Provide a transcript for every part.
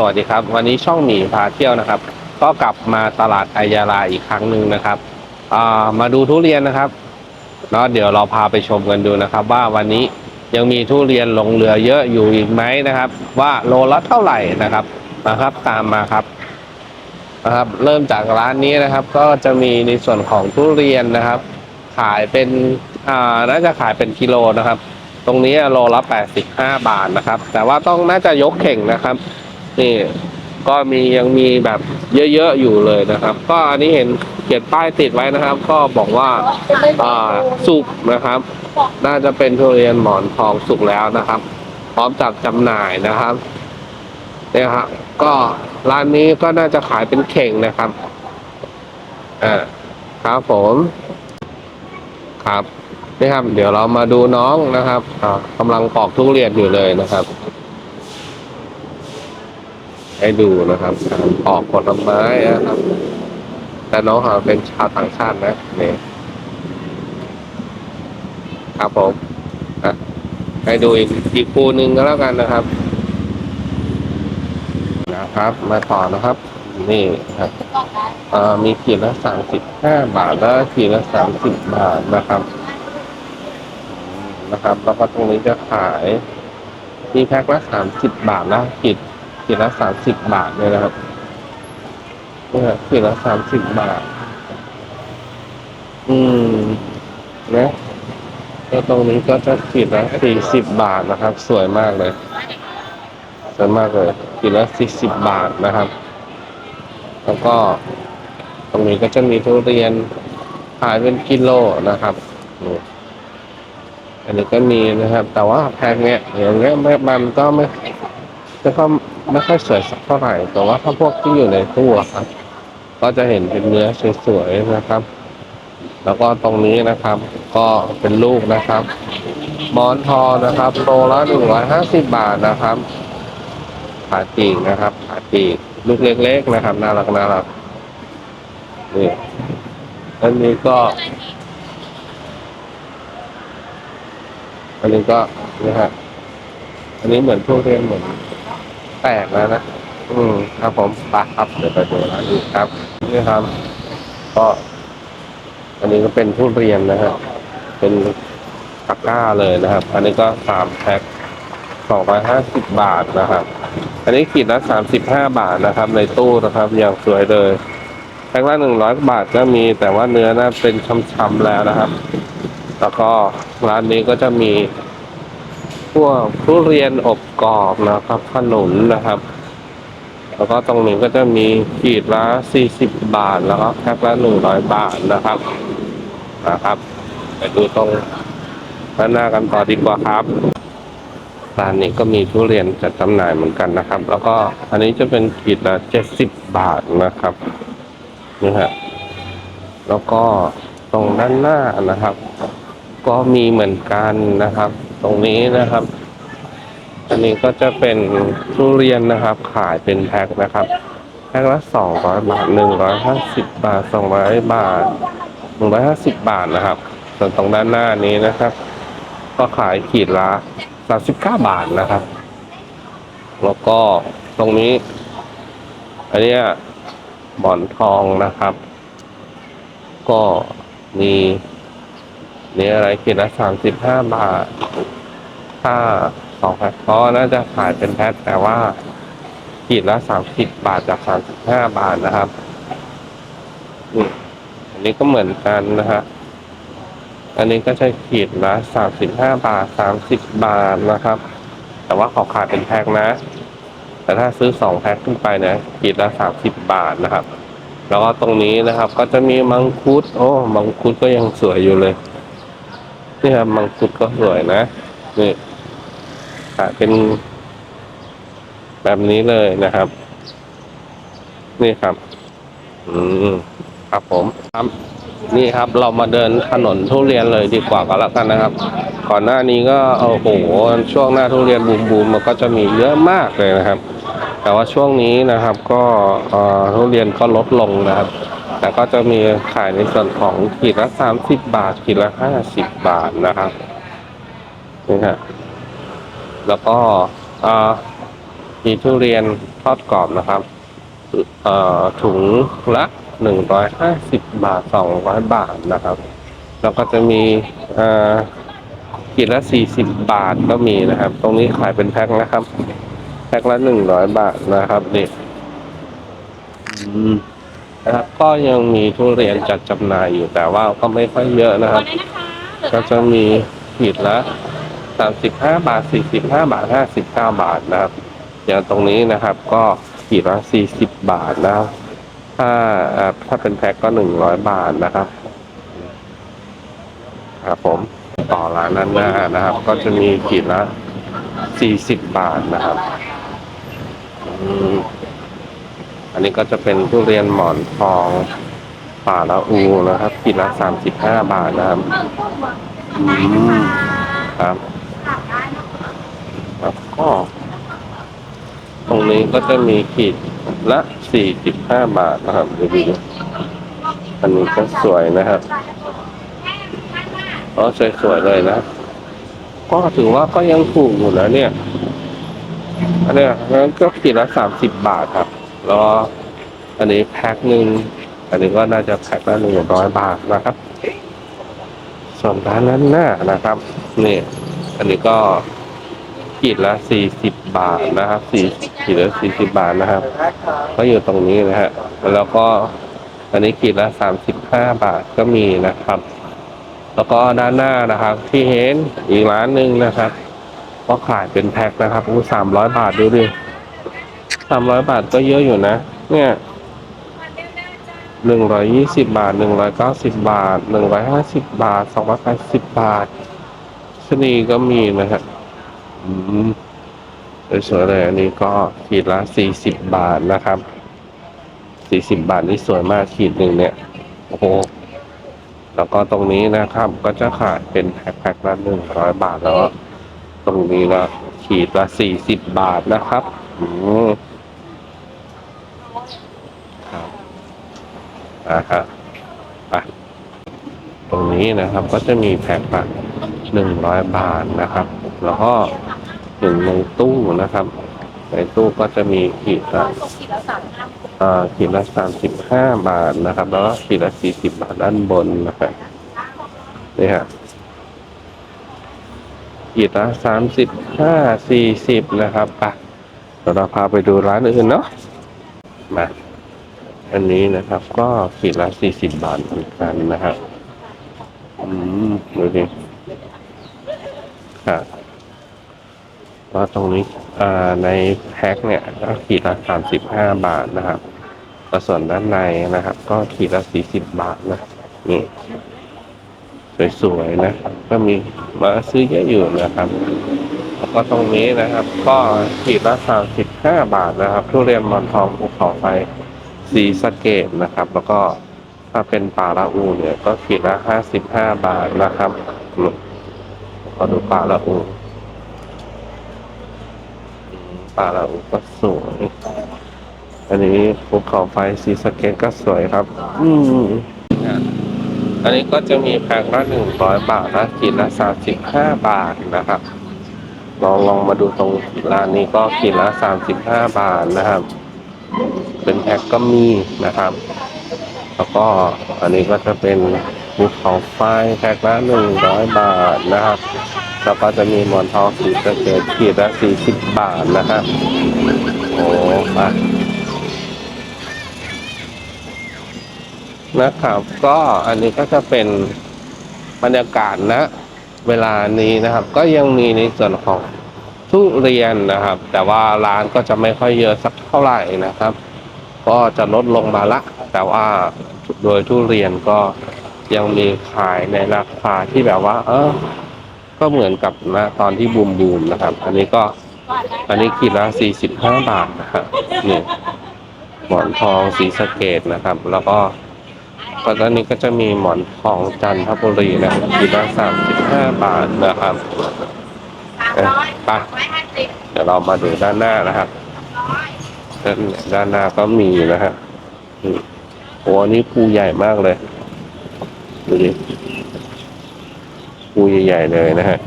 สวัสดีครับ วันนี้ช่องหมีพาเที่ยวนะครับ ก็กลับมาตลาดไอยาลาอีกครั้งหนึ่งนะครับามาดูทุเรียนนะครับเนาะเดี๋ยวเราพาไปชมกันดูนะครับ ว่าวันนี้ยังมีทุเรียนหลงเหลือเยอะอยู่อีกไหมนะครับ ว่าโลละเท่าไหร่นะครับนะครับตามมาครับนะครับ เริ่มจากร้านนี้นะครับ ก็จะมีในส่วนของทุเรียนนะครับ ขายเป็นอ่าน่าจะขายเป็นกิโลนะครับ ตรงนี้โลละ85 บาทนะครับ แต่ว่าต้องน่าจะยกเข่งนะครับ นี่ก็มียังมีแบบเยอะๆอยู่เลยนะครับ ก็อันนี้เห็นเขียนป้ายติดไว้นะครับ ก็บอกว่าอ่าสุกนะครับ น่าจะเป็นทุเรียนหมอนทองสุกแล้วนะครับ พร้อมจัดจำหน่ายนะครับเนี่ยครับก็ร้านนี้ก็น่าจะขายเป็นเข่งนะครับอ่าครับผมครับนี่ครับ เดี๋ยวเรามาดูน้องนะครับอ่ากำลังปอกทุเรียนอยู่เลยนะครับ ให้ดูนะครับการปอกผลไม้นะครับ แต่น้องเขาเป็นชาวต่างชาตินะนี่ครับผมอะให้ดูอีกอีกปูหนึ่งก็แล้วกันนะครับ นะครับ มาต่อนะครับ นี่ครับอ่อมีขีดละสามสิบห้าบาทแล้วขีดละสามสิบบาทนะครับ นะครับ แล้วก็ตรงนี้จะขาย มีแพ็คละสามสิบบาทนะขีด ขีดละสามสิบบาทเลยนะครับเนี่ยขีดละสามสิบบาท อืมนะแล้วตรงนี้ก็จะขีดละสี่สิบบาทนะครับ สวยมากเลย สวยมากเลยขีดละสี่สิบบาทนะครับ แล้วก็ ตรงนี้ก็จะมีทุเรียนขายเป็นกิโลนะครับอันนี้ก็มีนะครับ แต่ว่าแพงเนี้ยอย่างเงี้ยม่มันก็ไม่จะก็ ไม่ค่อยสวยสักเท่าไหร่ แต่ว่าถ้าพวกที่อยู่ในตู้ครับ ก็จะเห็นเป็นเนื้อสวยๆนะครับ แล้วก็ตรงนี้นะครับ ก็เป็นลูกนะครับมอนทอนะครับโลละหนึ่งร้อยห้าสิบบาทนะครับขาจีกนะครับขาจีกลูกเล็กๆนะครับน่ารักน่ารักนี่อันนี้ก็ อันนี้ก็นะฮะอันนี้เหมือนทุเรียนเหมือน แตกแล้วนะ อืมครับผมไปครับเดี๋ยวไปดูร้านนี้ครับ นี่ครับ ก็ อันนี้ก็เป็นทุเรียนนะฮะเป็นตะกร้าเลยนะครับ อันนี้ก็สามแพ็คสองร้อยห้าสิบบาทนะครับ อันนี้ขีดละสามสิบห้าบาทนะครับ ในตู้นะครับ อย่างสวยเลยแพ็คละหนึ่งร้อยบาทก็มี แต่ว่าเนื้อน่าเป็นช้ำๆแล้วนะครับ แล้วก็ร้านนี้ก็จะมี พวกทุเรียนอบกรอบนะครับขนุนนะครับ แล้วก็ตรงนี้ก็จะมีขีดละ40บาท แล้วก็แพ็คละ100บาทนะครับนะครับ ไปดูตรงด้านหน้ากันต่อดีกว่าครับร้านนี้ก็มีทุเรียนจัดจำหน่ายเหมือนกันนะครับ แล้วก็อันนี้จะเป็นขีดละ70บาทนะครับนี่ฮะแล้วก็ตรงด้านหน้านะครับ ก็มีเหมือนกันนะครับ ตรงนี้นะครับ อันนี้ก็จะเป็นทุเรียนนะครับ ขายเป็นแพ็คนะครับ แพ็คละสองร้อยบาทหนึ่งร้อยห้าสิบบาทสองร้อยบาทหนึ่งร้อยห้าสิบบาทนะครับ ส่วนตรงด้านหน้านี้นะครับ ก็ขายขีดละสามสิบเก้าบาทนะครับ แล้วก็ตรงนี้ อันนี้หมอนทองนะครับ ก็มีนี่อะไรขีดละสามสิบห้าบาท ถ้าสองแพ็คก็น่าจะขายเป็นแพ็คแต่ว่าขีดละสามสิบบาทจากสามสิบห้าบาทนะครับนี่อันนี้ก็เหมือนกันนะฮะอันนี้ก็ใช้ขีดละสามสิบห้าบาทสามสิบบาทนะครับ แต่ว่าขาขายเป็นแพ็คนะ แต่ถ้าซื้อสองแพ็คขึ้นไปนะขีดละสามสิบบาทนะครับ แล้วก็ตรงนี้นะครับ ก็จะมีมังคุด โอ้มังคุดก็ยังสวยอยู่เลยนี่ครับมังคุดก็สวยนะนี่ ขายเป็นแบบนี้เลยนะครับ นี่ครับ อืมครับผมครับ นี่ครับเรามาเดินถนนทุเรียนเลยดีกว่าก็แล้วกันนะครับ ก่อนหน้านี้ก็โอ้โหช่วงหน้าทุเรียนบูมบูมๆมันก็จะมีเยอะมากเลยนะครับ แต่ว่าช่วงนี้นะครับ ก็ทุเรียนก็ลดลงนะครับ แต่ก็จะมีขายในส่วนของขีดละสามสิบบาทขีดละห้าสิบบาทนะครับนี่ฮะ แล้วก็อ่ามีทุเรียนทอดกรอบนะครับเอ่อถุงละหนึ่งร้อยห้าสิบบาทสองร้อยบาทนะครับ แล้วก็จะมีเอ่อกินละสี่สิบบาทก็มีนะครับ ตรงนี้ขายเป็นแพ็คนะครับ แพ็คละหนึ่งร้อยบาทนะครับนี่อืมนะครับ ก็ยังมีทุเรียนจัดจำหน่ายอยู่แต่ว่าก็ไม่ค่อยเยอะนะครับได้นะคะเหลือก็จะมีขีดละ สามสิบห้าบาทสี่สิบห้าบาทห้าสิบเก้าบาทนะครับ อย่างตรงนี้นะครับก็ขีดละสี่สิบบาทนะครับ ถ้าถ้าเป็นแพ็คก็หนึ่งร้อยบาทนะครับ ครับผมต่อร้านนั้นหน้านะครับ ก็จะมีขีดละสี่สิบบาทนะครับอันนี้ก็จะเป็นทุเรียนหมอนทองป่าละอูนะครับขีดละสามสิบห้าบาทนะครับ อืมครับ ครับก็ตรงนี้ก็จะมีขีดละสี่สิบห้าบาทนะครับดูดีอันนี้ก็สวยนะครับก็สวยๆเลยนะ ก็ถือว่าก็ยังถูกอยู่นะเนี่ยอันเนี้ยงั้นก็ขีดละสามสิบบาทครับ แล้วอันนี้แพ็คหนึ่งอันนี้ก็น่าจะแพ็คละหนึ่งร้อยบาทนะครับ ส่วนร้านนั้นหน้านะครับ นี่ อันนี้ก็ ขีดละสี่สิบบาทนะครับสี่ขีดละสี่สิบบาทนะครับ ก็อยู่ตรงนี้นะฮะแล้วก็อันนี้ขีดละสามสิบห้าบาทก็มีนะครับ แล้วก็ด้านหน้านะครับ ที่เห็นอีกร้านหนึ่งนะครับ ก็ขายเป็นแพ็คนะครับอู้สามร้อยบาทดูดิสามร้อยบาทก็เยอะอยู่นะ เนี่ยหนึ่งร้อยยี่สิบบาทหนึ่งร้อยเก้าสิบบาทหนึ่งร้อยห้าสิบบาทสองร้อยแปดสิบบาทชนีก็มีนะฮะอืม สวยๆเลยอันนี้ก็ขีดละสี่สิบบาทนะครับสี่สิบบาทนี่สวยมากขีดหนึ่งเนี่ยโอ้โหแล้วก็ตรงนี้นะครับ ก็จะขายเป็นแพ็คๆละหนึ่งร้อยบาทแล้ว ตรงนี้ละขีดละสี่สิบบาทนะครับอืมครับอ่าครับไปตรงนี้นะครับก็จะมีแพ็คละหนึ่งร้อยบาทนะครับ แล้วก็หนึ่งในตู้นะครับ ในตู้ก็จะมีขีดละขีดละสามสิบห้าบาทนะครับ แล้วก็ขีดละสี่สิบบาทด้านบนนะครับนี่ฮะขีดละสามสิบห้าสี่สิบนะครับปเดี๋ยวเราพาไปดูร้านอื่นเนาะมาอันนี้นะครับ ก็ขีดละสี่สิบบาทเหมือนกันนะครับอืมดูดิค่ะ ก็ตรงนี้ในแพ็คเนี่ยก็ขีดละสามสิบห้าบาทนะครับแล้วส่วนด้านในนะครับ ก็ขีดละสี่สิบบาทนะนี่สวยๆนะ ก็มีมาซื้อเยอะอยู่นะครับแล้วก็ตรงนี้นะครับ ก็ขีดละสามสิบห้าบาทนะครับ ทุเรียนมอนทองภูเขาไฟสีสะเกตนะครับ แล้วก็ถ้าเป็นปลาละอูเนี่ย ก็ขีดละห้าสิบห้าบาทนะครับมก็ดูปลาละอู ปลาละอูก็สวยอันนี้ภูเขาไฟสีสะเกตก็สวยครับ อืมอะอันนี้ก็จะมีแพ็คละหนึ่งร้อยบาทนะขีดละสามสิบห้าบาทนะครับลองลองมาดูตรงร้านนี้ก็ขีดละสามสิบห้าบาทนะครับ เป็นแพ็คก็มีนะครับ แล้วก็อันนี้ก็จะเป็นภูเขาไฟแพ็คละหนึ่งร้อยบาทนะครับ แล้วก็จะมีหมอนทองสีสเกตขีดละสี่สิบบาทนะครับโอ้มานะครับก็อันนี้ก็จะเป็นบรรยากาศนะ เวลานี้นะครับ ก็ยังมีในส่วนของทุเรียนนะครับ แต่ว่าร้านก็จะไม่ค่อยเยอะสักเท่าไหร่นะครับ ก็จะลดลงมาละ แต่ว่าโดยทุเรียนก็ยังมีขายในราคาที่แบบว่า เออ ก็เหมือนกับนะตอนที่บูมบูมนะครับ อันนี้ก็อันนี้ขีดละสี่สิบห้าบาทนะครับนี่หมอนทองสีสเกตนะครับ แล้วก็ก็ตอนนี้ก็จะมีหมอนทองจันทบุรีนะครับขีดละสามสิบห้าบาทนะครับไปเดี๋ยวเรามาดูด้านหน้านะครับด้านด้านหน้าก็มีนะฮะโอ้อันนี้ภูใหญ่มากเลยดูดิ ภูใหญ่ๆเลยนะฮะ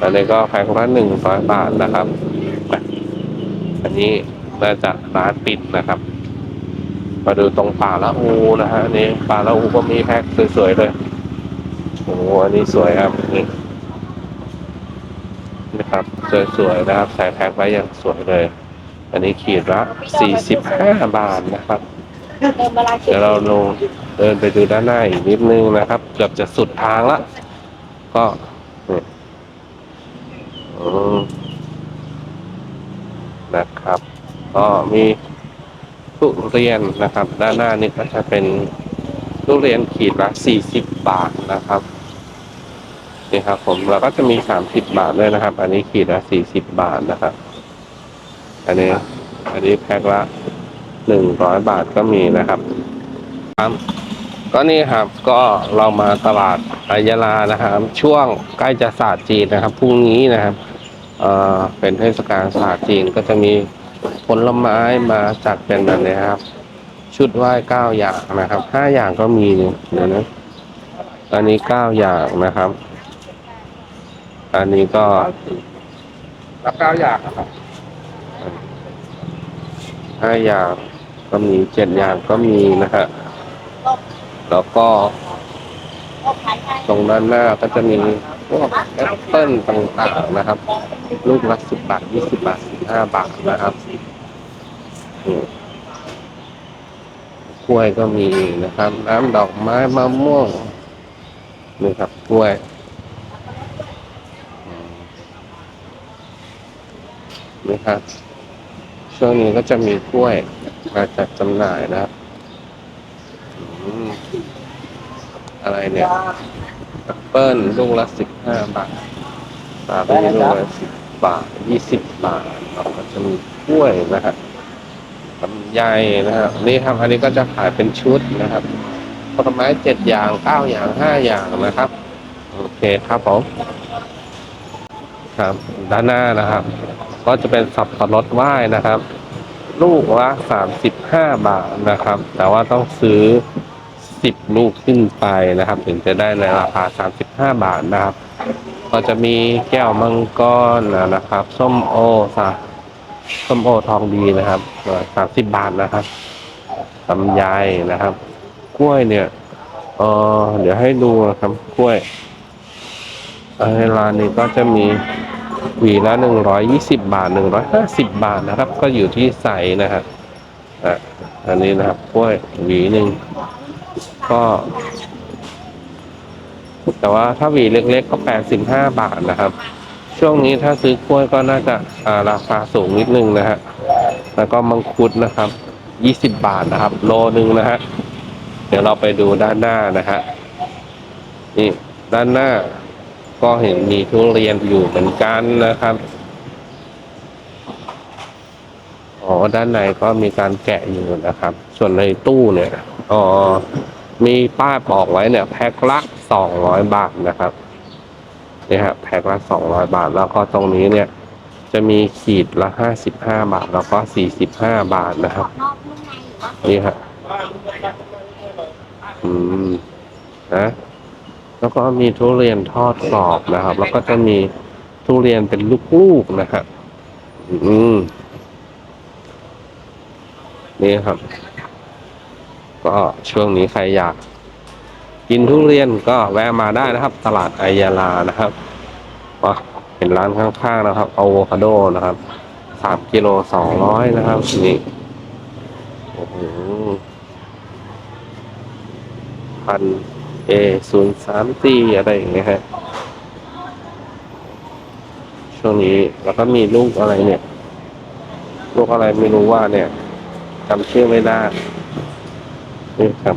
อันนี้ก็แพ็คละหนึ่งร้อยบาทนะครับ อันนี้น่าจะร้านปิดนะครับ มาดูตรงป่าละอูนะฮะอันนี้ป่าละอูก็มีแพ็คสวยๆเลยโอ้โหอันนี้สวยครับนี่นะครับสวยๆนะครับใส่แพ็คไว้อย่างสวยเลย อันนี้ขีดละ45บาทนะครับ เติมเวลาเดี๋ยวเราลงเดินไปดูด้านหน้าอีกนิดนึงนะครับ เกือบจะสุดทางละ ก็นะครับ ก็มีทุเรียนนะครับ ด้านหน้านี่ก็จะเป็นทุเรียนขีดละ40บบาทนะครับนี่ครับ ผมเราก็จะมี30บบาทด้วยนะครับ อันนี้ขีดละ40บาทนะครับ อันนี้ อันนี้แพ็คละ 100บาทก็มีนะครับครับ ก็นี่ครับก็เรามาตลาดอายาลานะครับ ช่วงใกล้จะศาสตร์จีนนะครับพรุ่งนี้นะครับเอ่อเป็นเทศกาลศาสตร์จีนก็จะมีผลไม้มาจัดเป็นแบบนี้ครับ ชุดไหว้เก้าอย่างนะครับห้าอย่างก็มีเนี่ยเดี๋ยวนะอันนี้เก้าอย่างนะครับ อันนี้ก็รับเก้าอย่างครับห้าอย่าง ก็มีเจ็ดอย่างก็มีนะฮะแล้วก็ ตรงด้านหน้าก็จะมีพวกแอปเปิลต่างๆนะครับ ลูกละสิบบาทยี่สิบบาทสิบห้าบาทนะครับกล้วยก็มีนะครับ น้ำดอกไม้มะม่วงนี่ครับกล้วยนี่ครับช่วงนี้ก็จะมีกล้วย มาจัดจำหน่ายนะครับอืมอะไรเนี่ยแอปเปิ้ลลูกละสิบห้าบาทสาลี่ลูกละสิบบาทยี่สิบบาทเราก็จะมีกล้วยนะครับลำไยนะครับนี่ครับอันนี้ก็จะขายเป็นชุดนะครับผลไม้เจ็ดอย่างเก้าอย่างห้าอย่างนะครับ โอเคครับผมครับด้านหน้านะครับ ก็จะเป็นสับปะรดไหว้นะครับ ลูกละสามสิบห้าบาทนะครับ แต่ว่าต้องซื้อสิบลูกขึ้นไปนะครับ ถึงจะได้ในราคา35บาทนะครับ ก็จะมีแก้วมังกรนะครับ ส้มโอสาส้มโอทองดีนะครับสามสิบบาทนะครับลำไยนะครับ กล้วยเนี่ยเออเดี๋ยวให้ดูนะครับกล้วยเอ่อร้านนี้ก็จะมี หวีละหนึ่งร้อยยี่สิบบาทหนึ่งร้อยห้าสิบบาทนะครับ ก็อยู่ที่ใส่นะครับอะอันนี้นะครับกล้วยหวีหนึ่งก็ แต่ว่าถ้าหวีเล็กๆก็แปดสิบห้าบาทนะครับ ช่วงนี้ถ้าซื้อกล้วยก็น่าจะอ่าราคาสูงนิดนึงนะฮะแล้วก็มังคุดนะครับยี่สิบบาทนะครับ โลนึงนะฮะเดี๋ยวเราไปดูด้านหน้านะฮะนี่ด้านหน้า ก็เห็นมีทุเรียนอยู่เหมือนกันนะครับอ๋อด้านในก็มีการแกะอยู่นะครับ ส่วนในตู้เนี่ยอ๋อมีป้ายบอกไว้เนี่ย แพ็คละสองร้อยบาทนะครับนี่ฮะแพ็คละสองร้อยบาท แล้วก็ตรงนี้เนี่ย จะมีขีดละห้าสิบห้าบาท แล้วก็สี่สิบห้าบาทนะครับนี่ฮะอืมนะ แล้วก็มีทุเรียนทอดกรอบนะครับ แล้วก็จะมีทุเรียนเป็นลูกๆนะครับอืมนี่ครับ ก็ช่วงนี้ใครอยาก กินทุเรียนก็แวะมาได้นะครับ ตลาดไอยาลานะครับว้าเห็นร้านข้างๆนะครับอะโวคาโดนะครับสามกิโลสองร้อยนะครับนี่โอ้โหพัน เอศูนย์สามตีอะไรอย่างเงี้ยฮะ ช่วงนี้แล้วก็มีลูกอะไรเนี่ย ลูกอะไรไม่รู้ว่าเนี่ยจำชื่อไม่ได้นี่ครับ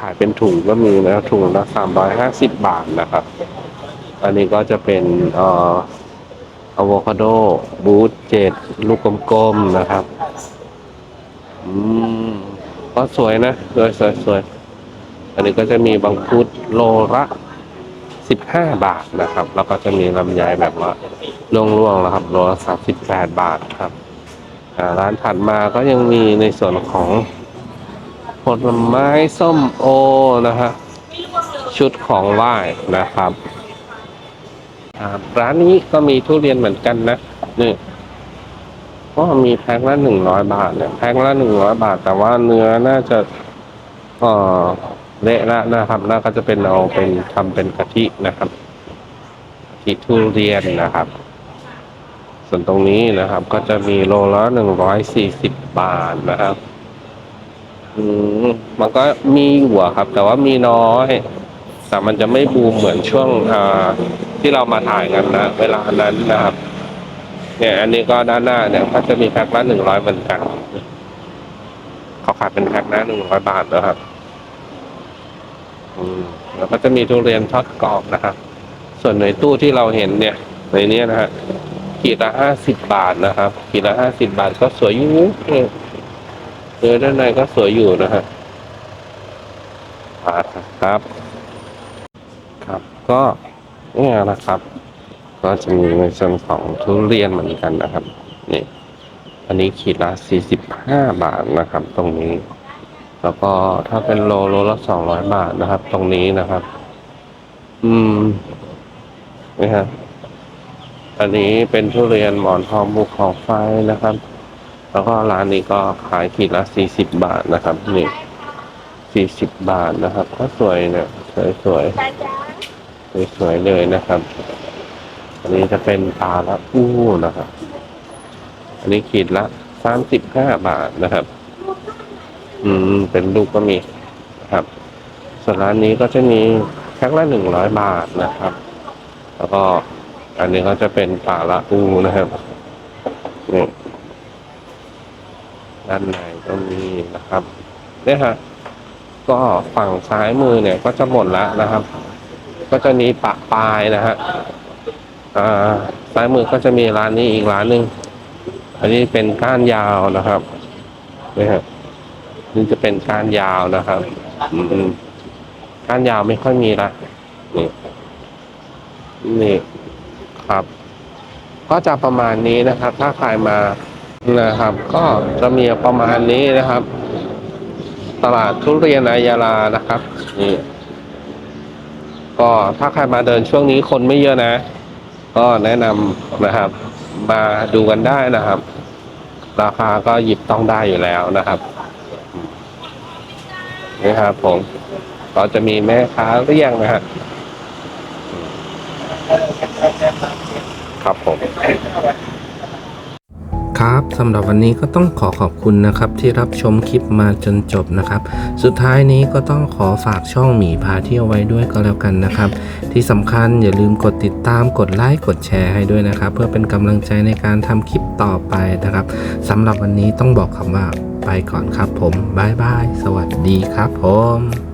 ขายเป็นถุงก็มีนะถุงละสามร้อยห้าสิบบาทนะครับ อันนี้ก็จะเป็นเอ่ออะโวคาโด บูทเจ็ดลูกกลมๆนะครับ อืม ก็สวยนะ สวยสวยสวย อันนี้ก็จะมีบางคุดโลละสิบห้าบาทนะครับ แล้วก็จะมีลำไยแบบว่าล่วงๆแล้วครับ โลละสามสิบแปดบาทครับร้านถัดมาก็ยังมีในส่วนของผลไม้ส้มโอนะฮะชุดของไหว้นะครับร้านนี้ก็มีทุเรียนเหมือนกันนะนี่ก็มีแพ็คละหนึ่งร้อยบาทเนี่ยแพ็คละหนึ่งร้อยบาท แต่ว่าเนื้อน่าจะเอ่อ เละละนะครับแล้วก็จะเป็นเอาเป็นทำเป็นกะทินะครับกะทิทุเรียนนะครับ ส่วนตรงนี้นะครับ ก็จะมีโลละหนึ่งร้อยสี่สิบบาทนะครับ อืมมันก็มีอยู่ครับ แต่ว่ามีน้อย แต่มันจะไม่บูมเหมือนช่วงอ่าที่เรามาถ่ายกันนะ เวลานั้นนะครับ เนี่ยอันนี้ก็ด้านหน้าเนี่ยก็จะมีแพ็คละหนึ่งร้อยเหมือนกันเขาขายเป็นแพ็คละหนึ่งร้อยบาทนะครับ อืมแล้วก็จะมีทุเรียนทอดกรอบนะครับ ส่วนในตู้ที่เราเห็นเนี่ย ในนี้นะฮะขีดละห้าสิบบาทนะครับขีดละห้าสิบบาทก็สวยอยู่เนื้อด้านในก็สวยอยู่นะฮะครับ ครับ ก็เนี่ยนะครับ ก็จะมีในส่วนของทุเรียนเหมือนกันนะครับ นี่ อันนี้ขีดละ45บาทนะครับ ตรงนี้ แล้วก็ถ้าเป็นโลโลละ200บาทนะครับ ตรงนี้นะครับ อืมนี่ฮะอันนี้เป็นทุเรียนหมอนทองบุกเขาไฟนะครับ แล้วก็ร้านนี้ก็ขายขีดละ40บบาทนะครับ นี่40บบาทนะครับ ก็สวยเนี่ยสวยๆจ้าจ้าสวยเลยนะครับ อันนี้จะเป็นปลาละอู้นะครับ อันนี้ขีดละสามสิบห้าบาทนะครับ อืม เป็นลูกก็มีนะครับส่วนร้านนี้ก็จะมีแพ็คละหนึ่งร้อยบาทนะครับ แล้วก็อันนี้ก็จะเป็นปลาละอูนะครับนี่ด้านในก็มีนะครับเนี่ยฮะก็ฝั่งซ้ายมือเนี่ยก็จะหมดแล้วนะครับ ก็จะมีปะปลายนะฮะอ่าซ้ายมือก็จะมีร้านนี้อีกร้านหนึ่งอันนี้เป็นก้านยาวนะครับนี่ฮะ นี่จะเป็นก้านยาวนะครับ อืมก้านยาวไม่ค่อยมีละนี่นี่ครับ ก็จะประมาณนี้นะครับ ถ้าใครมานะครับ ก็จะมีประมาณนี้นะครับ ตลาดทุเรียนอายาลานะครับ นี่ ก็ถ้าใครมาเดินช่วงนี้คนไม่เยอะนะ ก็แนะนำนะครับ มาดูกันได้นะครับ ราคาก็หยิบต้องได้อยู่แล้วนะครับ นี่ครับผมก็จะมีแม่ค้าเรียงนะฮะครับผมครับสำหรับวันนี้ก็ต้องขอขอบคุณนะครับที่รับชมคลิปมาจนจบนะครับ สุดท้ายนี้ก็ต้องขอฝากช่องหมีพาเที่ยวไว้ด้วยก็แล้วกันนะครับ ที่สำคัญอย่าลืมกดติดตามกดไลค์กดแชร์ให้ด้วยนะครับ เพื่อเป็นกำลังใจในการทำคลิปต่อไปนะครับสำหรับวันนี้ต้องบอกคำว่า ไปก่อนครับผมบายบาย สวัสดีครับผม